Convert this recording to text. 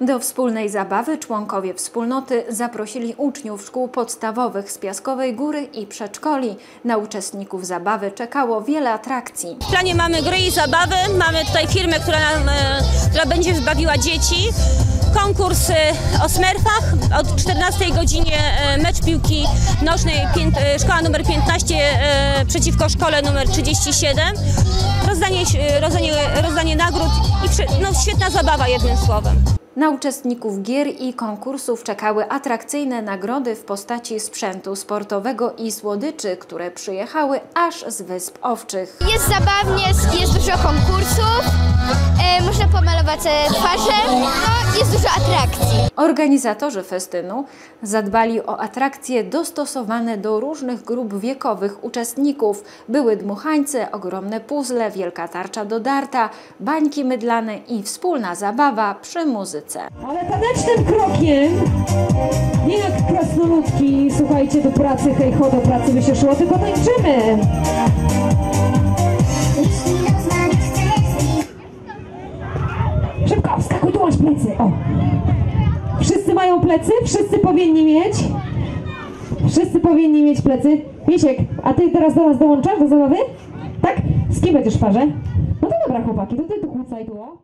Do wspólnej zabawy członkowie wspólnoty zaprosili uczniów szkół podstawowych z Piaskowej Góry i przedszkoli. Na uczestników zabawy czekało wiele atrakcji. W planie mamy gry i zabawy, mamy tutaj firmę, która, nam, e, która będzie bawiła dzieci. Konkurs e, o smerfach od 14 godzinie e, mecz piłki nożnej szkoła numer 15 e, przeciwko szkole numer 37. Rozdanie, rozdanie, rozdanie nagród i no, świetna zabawa jednym słowem. Na uczestników gier i konkursów czekały atrakcyjne nagrody w postaci sprzętu sportowego i słodyczy, które przyjechały aż z Wysp Owczych. Jest zabawnie, jest- dużo konkursów, pomalować e, twarze, no, jest dużo atrakcji. Organizatorzy festynu zadbali o atrakcje dostosowane do różnych grup wiekowych uczestników. Były dmuchańce, ogromne puzzle, wielka tarcza do darta, bańki mydlane i wspólna zabawa przy muzyce. Ale tanecznym krokiem, nie jak krasnoludki, słuchajcie, do pracy, hej ho, do pracy by się szło, tylko tańczymy. Plecy, o. Wszyscy mają plecy? Wszyscy powinni mieć? Wszyscy powinni mieć plecy. Misiek, a ty teraz do nas dołączasz do zabawy? Tak? Z kim będziesz w parze? No to dobra chłopaki, to ty tu kłócaj tu, o.